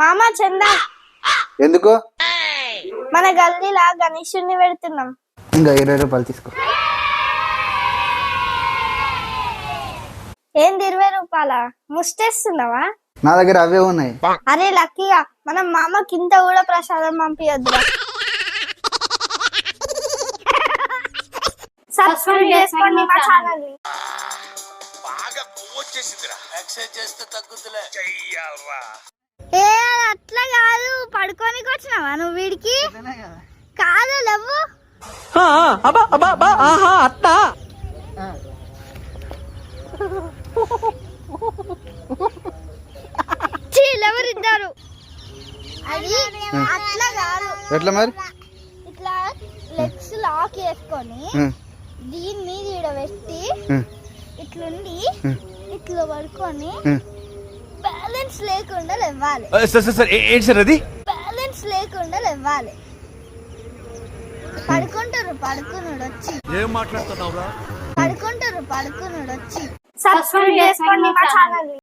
మామ చందా. ఎందుకు? మన గల్లీలా గణేశుడిని పెడుతున్నాం. ఇంకా ఇరవై రూపాయలు తీసుకో. ఏంది ఇరవై రూపాయల? ముష్టేస్తున్నావా? నా దగ్గర అవే ఉన్నాయి. అరే లక్కీగా మనం మామకి ఇంత కూడా ప్రసాదం పంపించద్దురా సబ్స్క్రైబ్ చేసుకోండి మా ఛానల్ని. ఏ అట్లా కాదు. పడుకోనికి వచ్చినావా నువ్వు వీడికి? కాదు. లేవు. ఎవరిద్దరు అది అట్లా కాదు. ఎట్లా మరి? ఇట్లా లెగ్స్ లాక్ చేసుకొని ఉం, దీని మీద ఈడ పెట్టి ఇట్లుండి ఇట్లా పడుకొని. బ్యాలెన్స్ లేకుండా లేవాలి. సార్ సార్ సార్ ఏంటి సార్ అది? బ్యాలెన్స్ లేకుండా లేవాలి. పడుకుంటారు పడుకున్నాడు వచ్చి. ఏం మాట్లాడుతున్నావురా? పడుకుంటారు పడుకున్నాడు వచ్చి. సబ్స్క్రైబ్ చేసుకోండి మా ఛానల్